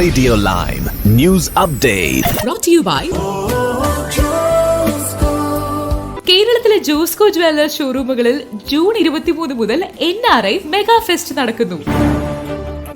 Radio Lime. News Update. brought to you by കേരളത്തിലെ Josco jewellers ഷോറൂമുകളിൽ June ഇരുപത്തിമൂന്ന് മുതൽ N R I mega fest നടക്കുന്നു.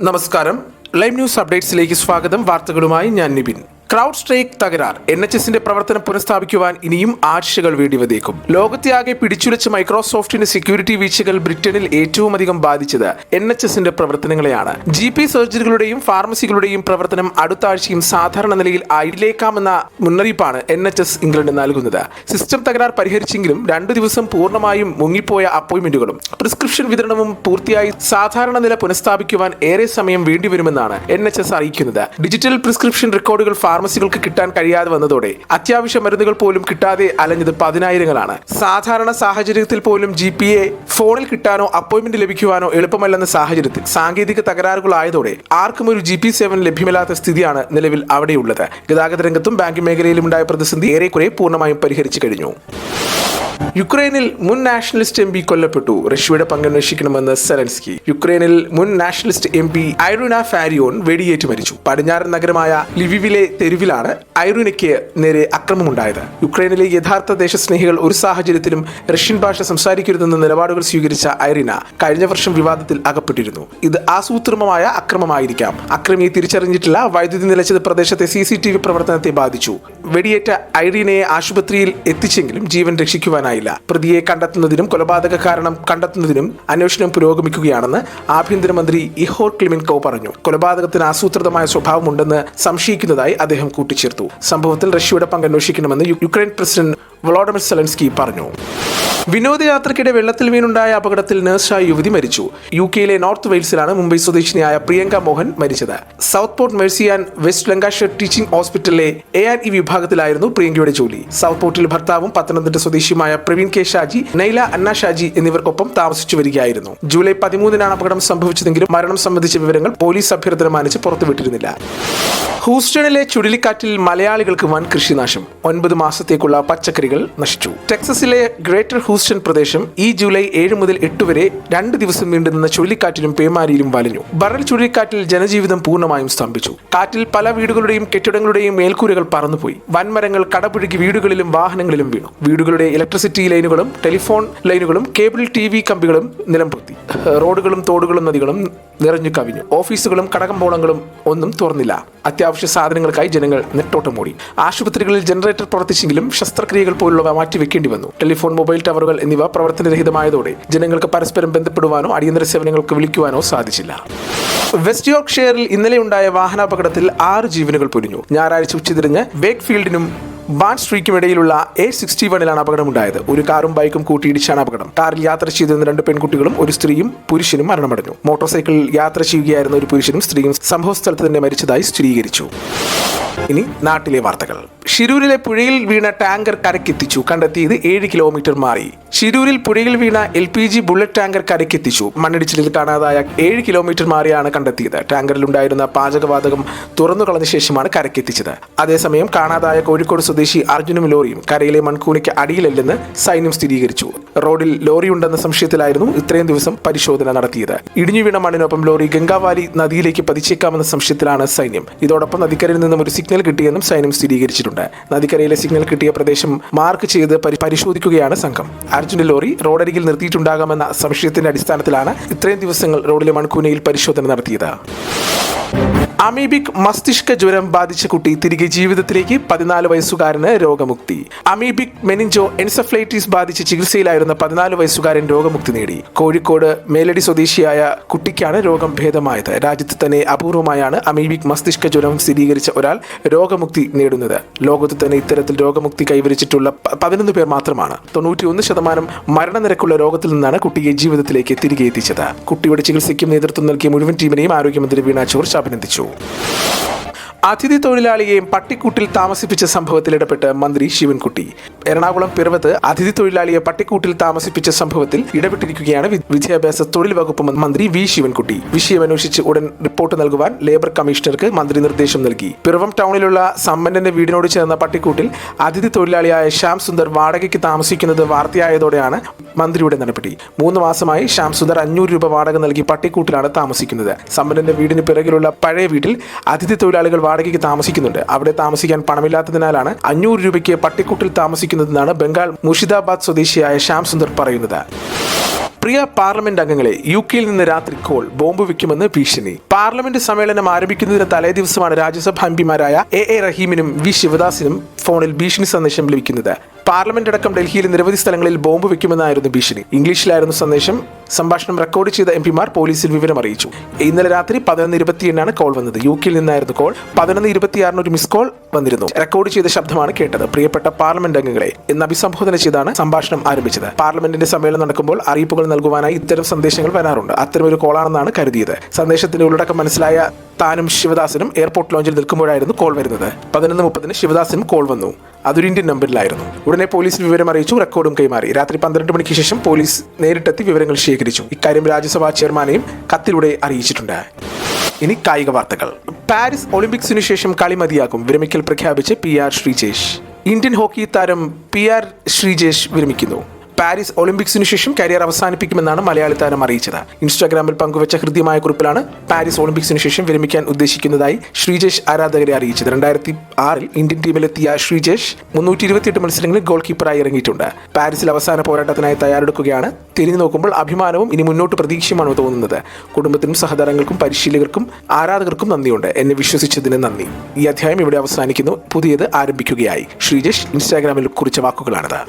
നമസ്കാരം. ലൈവ് ന്യൂസ് അപ്ഡേറ്റ്സിലേക്ക് സ്വാഗതം. വാർത്തകളുമായി ഞാൻ നിബിൻ. ക്രൗഡ് സ്ട്രൈക്ക് തകരാർ. എൻ എച്ച് എസിന്റെ പ്രവർത്തനം പുനഃസ്ഥാപിക്കുവാൻ ഇനിയും ആഴ്ചകൾ വേണ്ടി വേണ്ടിവതേക്കും ലോകത്തെയാകെ പിടിച്ചുലച്ച മൈക്രോസോഫ്റ്റിന്റെ സെക്യൂരിറ്റി വീഴ്ചകൾ ബ്രിട്ടനിൽ ഏറ്റവും അധികം ബാധിച്ചത് എൻ എച്ച് എസിന്റെ പ്രവർത്തനങ്ങളെയാണ്. ജി പി സർജറികളുടെയും ഫാർമസികളുടെയും പ്രവർത്തനം അടുത്ത ആഴ്ചയും സാധാരണ നിലയിൽ ആയില്ലേക്കാമെന്ന മുന്നറിയിപ്പാണ് എൻ എച്ച് എസ് ഇംഗ്ലണ്ട് നൽകുന്നത്. സിസ്റ്റം തകരാർ പരിഹരിച്ചെങ്കിലും രണ്ടു ദിവസം പൂർണമായും മുങ്ങിപ്പോയ അപ്പോയിന്റ്മെന്റുകളും പ്രിസ്ക്രിപ്ഷൻ വിതരണവും പൂർത്തിയായി സാധാരണ നില പുനഃസ്ഥാപിക്കുവാൻ ഏറെ സമയം വേണ്ടിവരുമെന്നാണ് എൻ എച്ച് എസ് അറിയിക്കുന്നത്. ഡിജിറ്റൽ പ്രിസ്ക്രിപ്ഷൻ റെക്കോർഡുകൾ ഫാർമസികൾക്ക് കിട്ടാൻ കഴിയാതെ വന്നതോടെ അത്യാവശ്യ മരുന്നുകൾ പോലും കിട്ടാതെ അലഞ്ഞത് പതിനായിരങ്ങളാണ്. സാധാരണ സാഹചര്യത്തിൽ പോലും ജി പി എ ഫോണിൽ കിട്ടാനോ അപ്പോയിന്റ്മെന്റ് ലഭിക്കുവാനോ എളുപ്പമല്ലെന്ന സാഹചര്യത്തിൽ സാങ്കേതിക തകരാറുകളായതോടെ ആർക്കും ഒരു ജി പി സേവനം ലഭ്യമല്ലാത്ത സ്ഥിതിയാണ് നിലവിൽ അവിടെയുള്ളത്. ഗതാഗത രംഗത്തും ബാങ്കിംഗ് മേഖലയിലും ഉണ്ടായ പ്രതിസന്ധി ഏറെക്കുറെ പൂർണമായും പരിഹരിച്ചു കഴിഞ്ഞു. യുക്രൈനിൽ മുൻ നാഷണലിസ്റ്റ് എം പി കൊല്ലപ്പെട്ടു. റഷ്യയുടെ പങ്കന്വേഷിക്കണമെന്ന് സെലൻസ്കി. യുക്രൈനിൽ മുൻ nationalist M P Iryna Farion വെടിയേറ്റ് മരിച്ചു. പടിഞ്ഞാറൻ നഗരമായ ലിവിവിലെ തെരുവിലാണ് ഐറുനയ്ക്ക് നേരെ അക്രമമുണ്ടായത്. യുക്രൈനിലെ യഥാർത്ഥ ദേശസ്നേഹികൾ ഒരു സാഹചര്യത്തിലും റഷ്യൻ ഭാഷ സംസാരിക്കരുതെന്ന നിലപാടുകൾ സ്വീകരിച്ച ഐറിന കഴിഞ്ഞ വർഷം വിവാദത്തിൽ അകപ്പെട്ടിരുന്നു. ഇത് ആസൂത്രിതമായ അക്രമമായിരിക്കാം. അക്രമിയെ തിരിച്ചറിഞ്ഞിട്ടില്ല. വൈദ്യുതി നിലച്ചത് പ്രദേശത്തെ സി സി ടി വി പ്രവർത്തനത്തെ ബാധിച്ചു. വെടിയേറ്റ ഐറീനയെ ആശുപത്രിയിൽ എത്തിച്ചെങ്കിലും ജീവൻ രക്ഷിക്കുവാനായില്ല. പ്രതിയെ കണ്ടെത്തുന്നതിനും കൊലപാതക കാരണം കണ്ടെത്തുന്നതിനും അന്വേഷണം പുരോഗമിക്കുകയാണെന്ന് ആഭ്യന്തരമന്ത്രി ഇഹോർ ക്ലിമിൻകോ പറഞ്ഞു. കൊലപാതകത്തിന് ആസൂത്രിതമായ സ്വഭാവമുണ്ടെന്ന് സംശയിക്കുന്നതായി അദ്ദേഹം കൂട്ടിച്ചേർത്തു. സംഭവത്തിൽ റഷ്യയുടെ പങ്ക് അന്വേഷിക്കണമെന്ന് യുക്രൈൻ പ്രസിഡന്റ് വളോഡമിർ സെലൻസ്കി പറഞ്ഞു. വിനോദയാത്രയ്ക്കിടെ വെള്ളത്തിൽ വീണുണ്ടായ അപകടത്തിൽ നഴ്സായ യുവതി മരിച്ചു. യു കെയിലെ നോർത്ത് വെയിൽസിലാണ് മുംബൈ സ്വദേശിനിയായ പ്രിയങ്ക മോഹൻ മരിച്ചത്. Southport Mersey and West Lancashire teaching ഹോസ്പിറ്റലിലെ എ ആൻഡ് ഇ വിഭാഗത്തിലായിരുന്നു പ്രിയങ്കയുടെ ജോലി. സൗത്ത് പോർട്ടിൽ ഭർത്താവും പത്തനംതിട്ട സ്വദേശിയുമായ പ്രവീൺ കെ ഷാജി നൈല അന്ന ഷാജി എന്നിവർക്കൊപ്പം താമസിച്ചു വരികയായിരുന്നു. ജൂലൈ പതിമൂന്നിനാണ് അപകടം സംഭവിച്ചതെങ്കിലും മരണം സംബന്ധിച്ച വിവരങ്ങൾ പോലീസ് അഭ്യർത്ഥന മാനിച്ച് പുറത്തുവിട്ടിരുന്നില്ല. ഹൂസ്റ്റണിലെ ചുഴലിക്കാറ്റിൽ മലയാളികൾക്ക് വൻ കൃഷിനാശം. ഒൻപത് മാസത്തേക്കുള്ള പച്ചക്കറികൾ നശിച്ചു. ടെക്സസിലെ ഗ്രേറ്റർ ഹൂസ്റ്റൺ പ്രദേശം ഈ ജൂലൈ ഏഴ് മുതൽ എട്ട് വരെ രണ്ട് ദിവസം നീണ്ടുനിന്ന ചുഴലിക്കാറ്റിലും പേമാരിയിലും വലഞ്ഞു. ബറൽ ചുഴലിക്കാറ്റിൽ ജനജീവിതം പൂർണമായും സ്തംഭിച്ചു. കാറ്റിൽ പല വീടുകളുടെയും കെട്ടിടങ്ങളുടെയും മേൽക്കൂരകൾ പറന്നുപോയി. വൻമരങ്ങൾ കടപുഴുകി വീടുകളിലും വാഹനങ്ങളിലും വീണു. വീടുകളുടെ ഇലക്ട്രിസിറ്റി ലൈനുകളും ടെലിഫോൺ ലൈനുകളും കേബിൾ ടി വി കമ്പികളും നിലംപൊത്തി. റോഡുകളും തോടുകളും നദികളും നിറഞ്ഞു കവിഞ്ഞു. ഓഫീസുകളും കടകമ്പോളങ്ങളും ഒന്നും തുറന്നില്ല. അത്യാവശ്യ സാധനങ്ങൾക്കായി ജനങ്ങൾ നെട്ടോട്ടമോടി ആശുപത്രികളിൽ ജനറേറ്റർ പ്രവർത്തിച്ചെങ്കിലും ശസ്ത്രക്രിയകൾ പോലുള്ളവ മാറ്റിവെക്കേണ്ടി വന്നു. ടെലിഫോൺ മൊബൈൽ ടവറുകൾ എന്നിവ പ്രവർത്തനരഹിതമായതോടെ ജനങ്ങൾക്ക് പരസ്പരം ബന്ധപ്പെടുവാനോ അടിയന്തര സേവനങ്ങൾക്ക് വിളിക്കുവാനോ സാധിച്ചില്ല. വെസ്റ്റ് യോർക്ക്ഷയറിൽ ഇന്നലെ ഉണ്ടായ വാഹനാപകടത്തിൽ ആറ് ജീവനുകൾ പൊരിഞ്ഞു ഞായറാഴ്ച ഉച്ചതിരിഞ്ഞ് വേക്ക് ബാൻ സ്ട്രീക്കും ഇടയിലുള്ള എ സിക്സ്റ്റി വണ്ണിലാണ് അപകടമുണ്ടായത്. ഒരു കാറും ബൈക്കും കൂട്ടിയിടിച്ചാണ് അപകടം. കാറിൽ യാത്ര ചെയ്തിരുന്ന രണ്ട് പെൺകുട്ടികളും ഒരു സ്ത്രീയും പുരുഷനും മരണമടഞ്ഞു. മോട്ടോർ സൈക്കിളിൽ യാത്ര ചെയ്യുകയായിരുന്ന ഒരു പുരുഷനും സ്ത്രീയും സംഭവ സ്ഥലത്ത് തന്നെ മരിച്ചതായി സ്ഥിരീകരിച്ചു. ഇനി നാട്ടിലെ വാർത്തകൾ. ഷിരൂരിലെ പുഴയിൽ വീണ ടാങ്കർ കരക്കെത്തിച്ചു കണ്ടെത്തിയത് ഏഴ് കിലോമീറ്റർ മാറി. ഷിരൂരിൽ പുഴയിൽ വീണ L P G bullet tanker കരക്കെത്തിച്ചു മണ്ണിടിച്ചിലിൽ കാണാതായ ഏഴ് കിലോമീറ്റർ മാറിയാണ് കണ്ടെത്തിയത്. ടാങ്കറിലുണ്ടായിരുന്ന പാചകവാതകം തുറന്നു കളഞ്ഞ ശേഷമാണ് കരക്കെത്തിച്ചത് അതേസമയം കാണാതായ കോഴിക്കോട് സ്വദേശി അർജുനും ലോറിയും കരയിലെ മൺകൂണിക്ക് അടിയിലല്ലെന്ന് സൈന്യം സ്ഥിരീകരിച്ചു. റോഡിൽ ലോറി ഉണ്ടെന്ന സംശയത്തിലായിരുന്നു ഇത്രയും ദിവസം പരിശോധന നടത്തിയത്. ഇടിഞ്ഞു വീണ മണ്ണിനൊപ്പം ലോറി ഗംഗാവാലി നദിയിലേക്ക് പതിച്ചേക്കാമെന്ന സംശയത്തിലാണ് സൈന്യം. ഇതോടൊപ്പം നദിക്കരയിൽ നിന്നും ഒരു സിഗ്നൽ കിട്ടിയെന്നും സൈന്യം സ്ഥിരീകരിച്ചിട്ടുണ്ട്. നദിക്കരയിലെ സിഗ്നൽ കിട്ടിയ പ്രദേശം മാർക്ക് ചെയ്ത് പരിശോധിക്കുകയാണ് സംഘം. അർജുന്റെ ലോറി റോഡരികിൽ നിർത്തിയിട്ടുണ്ടാകാമെന്ന സംശയത്തിന്റെ അടിസ്ഥാനത്തിലാണ് ഇത്രയും ദിവസങ്ങൾ റോഡിലെ മൺകൂനയിൽ പരിശോധന നടത്തിയത്. അമീബിക് മസ്തിഷ്ക ജ്വരം ബാധിച്ച കുട്ടി തിരികെ ജീവിതത്തിലേക്ക് പതിനാല് വയസ്സുകാരന് രോഗമുക്തി. അമീബിക് മെനിഞ്ചോ എൻസഫ്ലൈറ്റിസ് ബാധിച്ച് ചികിത്സയിലായിരുന്ന പതിനാല് വയസ്സുകാരൻ രോഗമുക്തി നേടി. കോഴിക്കോട് മേലടി സ്വദേശിയായ കുട്ടിക്കാണ് രോഗം ഭേദമായത്. രാജ്യത്ത് തന്നെ അപൂർവമായാണ് അമീബിക് മസ്തിഷ്ക ജ്വരം സ്ഥിരീകരിച്ച ഒരാൾ രോഗമുക്തി നേടുന്നത്. ലോകത്ത് തന്നെ ഇത്തരത്തിൽ രോഗമുക്തി കൈവരിച്ചിട്ടുള്ള പതിനൊന്ന് പേർ മാത്രമാണ്. തൊണ്ണൂറ്റിയൊന്ന് ശതമാനം മരണനിരക്കുള്ള രോഗത്തിൽ നിന്നാണ് കുട്ടിയെ ജീവിതത്തിലേക്ക് തിരികെ എത്തിച്ചത്. കുട്ടിയുടെ ചികിത്സയ്ക്കും നേതൃത്വം നൽകിയ മുഴുവൻ ടീമിനെയും ആരോഗ്യമന്ത്രി വീണ ജോർജ് അഭിനന്ദിച്ചു. അതിഥി തൊഴിലാളിയെയും പട്ടിക്കൂട്ടിൽ താമസിപ്പിച്ച സംഭവത്തിൽ ഇടപെട്ട് മന്ത്രി ശിവൻകുട്ടി. എറണാകുളം പിറവത്ത് അതിഥി തൊഴിലാളിയെ പട്ടിക്കൂട്ടിൽ താമസിപ്പിച്ച സംഭവത്തിൽ ഇടപെട്ടിരിക്കുകയാണ് വിദ്യാഭ്യാസ തൊഴിൽ വകുപ്പ് മന്ത്രി വി ശിവൻകുട്ടി. വിഷയം അന്വേഷിച്ച് ഉടൻ റിപ്പോർട്ട് നൽകുവാൻ ലേബർ കമ്മീഷണർക്ക് മന്ത്രി നിർദ്ദേശം നൽകി. പിറവം ടൗണിലുള്ള സമ്പന്നന്റെ വീടിനോട് ചേർന്ന പട്ടിക്കൂട്ടിൽ അതിഥി തൊഴിലാളിയായ ശ്യാം സുന്ദർ വാടകയ്ക്ക് താമസിക്കുന്നത് വാർത്തയായതോടെയാണ് മന്ത്രിയുടെ നടപടി. മൂന്ന് മാസമായി ശ്യാം സുന്ദർ അഞ്ഞൂറ് രൂപ വാടക നൽകി പട്ടിക്കൂട്ടിലാണ് താമസിക്കുന്നത്. സമ്പന്നന്റെ വീടിന് പിറകിലുള്ള പഴയ വീട്ടിൽ അതിഥി തൊഴിലാളികൾ വാടകയ്ക്ക് താമസിക്കുന്നുണ്ട്. അവിടെ താമസിക്കാൻ പണമില്ലാത്തതിനാലാണ് അഞ്ഞൂറ് രൂപയ്ക്ക് പട്ടിക്കൂട്ടിൽ താമസിക്കുന്നതെന്നാണ് ബംഗാൾ മുർഷിദാബാദ് സ്വദേശിയായ ശ്യാം സുന്ദർ പറയുന്നത്. പ്രിയ പാർലമെന്റ് അംഗങ്ങളെ യു കെയിൽ നിന്ന് രാത്രി കോൾ ബോംബ് വയ്ക്കുമെന്ന് ഭീഷണി. പാർലമെന്റ് സമ്മേളനം ആരംഭിക്കുന്നതിന് തലേ ദിവസമാണ് രാജ്യസഭ എംപിമാരായ എ എ റഹീമിനും വി ശിവദാസിനും ഫോണിൽ ഭീഷണി സന്ദേശം ലഭിക്കുന്നത്. പാർലമെന്റ് അടക്കം ഡൽഹിയിൽ നിരവധി സ്ഥലങ്ങളിൽ ബോംബ് വയ്ക്കുമെന്നായിരുന്നു ഭീഷണി. ഇംഗ്ലീഷിലായിരുന്നു സന്ദേശം. സംഭാഷണം റെക്കോർഡ് ചെയ്ത എംപിമാർ പോലീസിൽ വിവരം അറിയിച്ചു. ഇന്നലെ രാത്രി പതിനൊന്ന് ഇരുപത്തിയെണ്ണാണ് കോൾ വന്നത്. യു കെയിൽ നിന്നായിരുന്നു കോൾ. പതിനൊന്ന് ഇരുപത്തിയാറിന് ഒരു മിസ് കോൾ വന്നിരുന്നു. റെക്കോർഡ് ചെയ്ത ശബ്ദമാണ് കേട്ടത്. പ്രിയപ്പെട്ട പാർലമെന്റ് അംഗങ്ങളെ എന്ന് അഭിസംബോധന ചെയ്താണ് സംഭാഷണം ആരംഭിച്ചത്. പാർലമെന്റിന്റെ സമ്മേളനം നടക്കുമ്പോൾ അറിയിപ്പുകൾ നൽകുവാനായി ഇത്തരം സന്ദേശങ്ങൾ വരാറുണ്ട്. അത്തരമൊരു കോളാണെന്നാണ് കരുതിയത്. സന്ദേശത്തിന്റെ ഉള്ളടക്കം മനസ്സിലായ താനും ശിവദാസനും എയർപോർട്ട് ലോഞ്ചിൽ നിൽക്കുമ്പോഴായിരുന്നു കോൾ വരുന്നത്. പതിനൊന്ന് മുപ്പതിന് ശിവദാസിനും കോൾ വന്നു. അതൊരു ഇന്ത്യൻ നമ്പറിലായിരുന്നു. ഉടനെ പോലീസ് വിവരം അറിയിച്ചു റെക്കോർഡും കൈമാറി. രാത്രി പന്ത്രണ്ട് മണിക്ക് ശേഷം പോലീസ് നേരിട്ടെത്തി വിവരങ്ങൾ ശേഖരിച്ചു. ഇക്കാര്യം രാജ്യസഭാ ചെയർമാനെയും കത്തിലൂടെ അറിയിച്ചിട്ടുണ്ട്. ഇനി കായിക വാർത്തകൾ. പാരീസ് ഒളിമ്പിക്സിനു ശേഷം കളി മതിയാക്കും വിരമിക്കൽ പ്രഖ്യാപിച്ച് P R Sreejesh. Indian hockey താരം പി ആർ ശ്രീജേഷ് വിരമിക്കുന്നു. പാരീസ് ഒളിമ്പിക്സിന് ശേഷം കരിയർ അവസാനിപ്പിക്കുമെന്നാണ് മലയാളി താരം അറിയിച്ചത്. ഇൻസ്റ്റാഗ്രാമിൽ പങ്കുവച്ച ഹൃദ്യമായ കുറിപ്പിലാണ് പാരീസ് ഒളിമ്പിക്സിന് ശേഷം വിരമിക്കാൻ ഉദ്ദേശിക്കുന്നതായി ശ്രീജേഷ് ആരാധകരെ അറിയിച്ചത്. രണ്ടായിരത്തി ആറിൽ ഇന്ത്യൻ ടീമിലെത്തിയ ശ്രീജേഷ് മുന്നൂറ്റി ഇരുപത്തിയെട്ട് മത്സരങ്ങളിൽ ഗോൾ കീപ്പറായി ഇറങ്ങിയിട്ടുണ്ട്. പാരീസിൽ അവസാന പോരാട്ടത്തിനായി തയ്യാറെടുക്കുകയാണ്. തിരിഞ്ഞു നോക്കുമ്പോൾ അഭിമാനവും ഇനി മുന്നോട്ട് പ്രതീക്ഷയുമാണ് തോന്നുന്നത്? കുടുംബത്തിനും സഹതാരങ്ങൾക്കും പരിശീലകർക്കും ആരാധകർക്കും നന്ദിയുണ്ട്. എന്നെ വിശ്വസിച്ചതിന് നന്ദി. ഈ അധ്യായം ഇവിടെ അവസാനിക്കുന്നു. പുതിയത് ആരംഭിക്കുകയായി. ശ്രീജേഷ് ഇൻസ്റ്റാഗ്രാമിൽ കുറിച്ച വാക്കുകളാണിത്.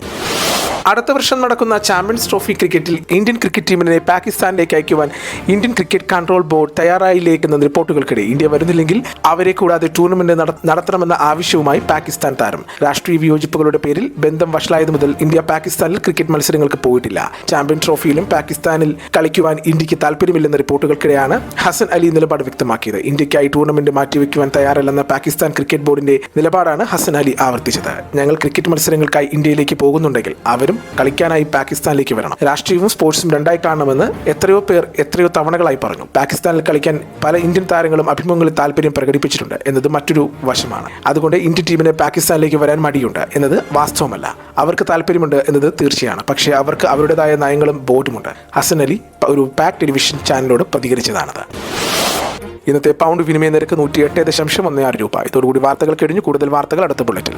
അടുത്ത വർഷം നടക്കുന്ന ചാമ്പ്യൻസ് ട്രോഫി ക്രിക്കറ്റിൽ ഇന്ത്യൻ ക്രിക്കറ്റ് ടീമിനെ പാകിസ്ഥാനിലേക്ക് അയക്കുവാൻ ഇന്ത്യൻ ക്രിക്കറ്റ് കൺട്രോൾ ബോർഡ് തയ്യാറായില്ലേക്കെന്ന റിപ്പോർട്ടുകൾക്കിടെ ഇന്ത്യ വരുന്നില്ലെങ്കിൽ അവരെ കൂടാതെ ടൂർണമെന്റ് നട- നടത്തണമെന്ന ആവശ്യവുമായി പാകിസ്ഥാൻ താരം. രാഷ്ട്രീയ വിയോജിപ്പുകളുടെ പേരിൽ ബന്ധം വഷളായത് മുതൽ ഇന്ത്യ പാകിസ്ഥാനിൽ ക്രിക്കറ്റ് മത്സരങ്ങൾക്ക് പോയിട്ടില്ല. ചാമ്പ്യൻ ട്രോഫിയിലും പാകിസ്ഥാനിൽ കളിക്കുവാൻ ഇന്ത്യയ്ക്ക് താല്പര്യമില്ലെന്ന റിപ്പോർട്ടുകൾക്കിടെയാണ് ഹസൻ അലി നിലപാട് വ്യക്തമാക്കിയത്. ഇന്ത്യക്കായി ടൂർണമെന്റ് മാറ്റിവെക്കുവാൻ തയ്യാറല്ലെന്ന പാകിസ്ഥാൻ ക്രിക്കറ്റ് ബോർഡിന്റെ നിലപാടാണ് ഹസൻ അലി ആവർത്തിച്ചത്. ഞങ്ങൾ ക്രിക്കറ്റ് മത്സരങ്ങൾക്കായി ഇന്ത്യയിലേക്ക് പോകുന്നുണ്ടെങ്കിൽ അവരും കളിക്കാനായി പാകിസ്ഥാനിലേക്ക് വരണം. രാഷ്ട്രീയവും സ്പോർട്സും രണ്ടായി കാണണമെന്ന് എത്രയോ പേർ എത്രയോ തവണകളായി പറഞ്ഞു. പാകിസ്ഥാനിൽ കളിക്കാൻ പല ഇന്ത്യൻ താരങ്ങളും അഭിമുഖങ്ങളിൽ താല്പര്യം പ്രകടിപ്പിച്ചിട്ടുണ്ട് എന്നത് മറ്റൊരു വശമാണ്. അതുകൊണ്ട് ഇന്ത്യൻ ടീമിന് പാകിസ്ഥാനിലേക്ക് വരാൻ മടിയുണ്ട് എന്നത് വാസ്തവമല്ല. അവർക്ക് താല്പര്യമുണ്ട് എന്നത് തീർച്ചയാണ്. പക്ഷേ അവർക്ക് അവരുടേതായ നയങ്ങളും ബോർഡുമുണ്ട് ഹസൻ അലി ഒരു പാക് ടെലിവിഷൻ ചാനലിനോട് പ്രതികരിച്ചതാണത്. ഇന്നത്തെ പൗണ്ട് വിനിമയ നിരക്ക് നൂറ്റി എട്ട് ദശാംശം ഒന്ന് ആറ് രൂപ. ഇതോടുകൂടി വാർത്തകൾ കഴിഞ്ഞു കൂടുതൽ വാർത്തകൾ അടുത്ത ബുള്ളറ്റിൽ.